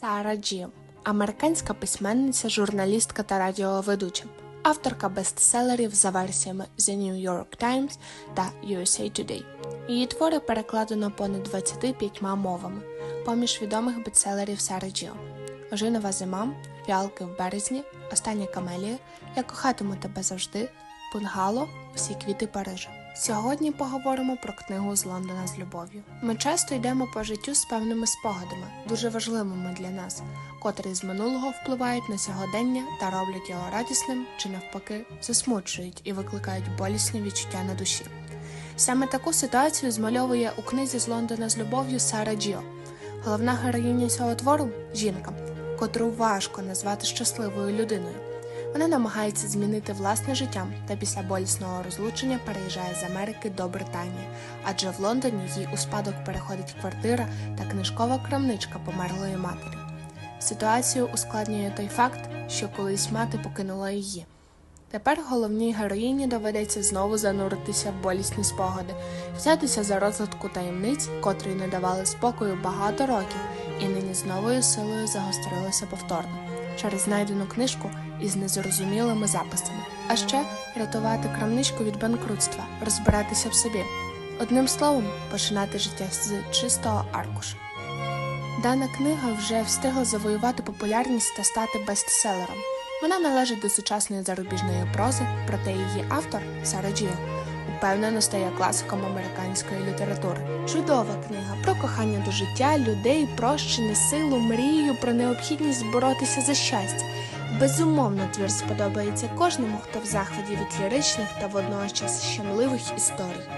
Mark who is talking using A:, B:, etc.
A: Сара Джі, американська письменниця, журналістка та радіоведуча, авторка бестселерів за версіями The New York Times та USA Today. Її твори перекладено понад 25 мовами. Поміж відомих бестселерів Сари Джіо Ожинова зима, Фіалки в березні, Остання камелія, Я кохатиму тебе завжди, Бунгало, Усі квіти Парижа. Сьогодні поговоримо про книгу з Лондона з любов'ю. Ми часто йдемо по життю з певними спогадами, дуже важливими для нас, котрі з минулого впливають на сьогодення та роблять його радісним чи навпаки засмучують і викликають болісні відчуття на душі. Саме таку ситуацію змальовує у книзі з Лондона з любов'ю Сара Джіо. Головна героїня цього твору жінка, котру важко назвати щасливою людиною. Вона намагається змінити власне життя та після болісного розлучення переїжджає з Америки до Британії, адже в Лондоні їй у спадок переходить квартира та книжкова крамничка померлої матері. Ситуацію ускладнює той факт, що колись мати покинула її. Тепер головній героїні доведеться знову зануритися в болісні спогади, взятися за розвитку таємниць, котрі не давали спокою багато років, і нині з новою силою загострилося повторно через знайдену книжку із незрозумілими записами, а ще рятувати крамничку від банкрутства, розбиратися в собі. Одним словом, починати життя з чистого аркуша. Дана книга вже встигла завоювати популярність та стати бестселером. Вона належить до сучасної зарубіжної прози, проте її автор Сара Джіо упевнено стає класиком американської літератури. Чудова книга про кохання до життя, людей, прощення, силу, мрію, про необхідність боротися за щастя. Безумовно, твір сподобається кожному, хто в захваті від ліричних та водночас щемливих історій.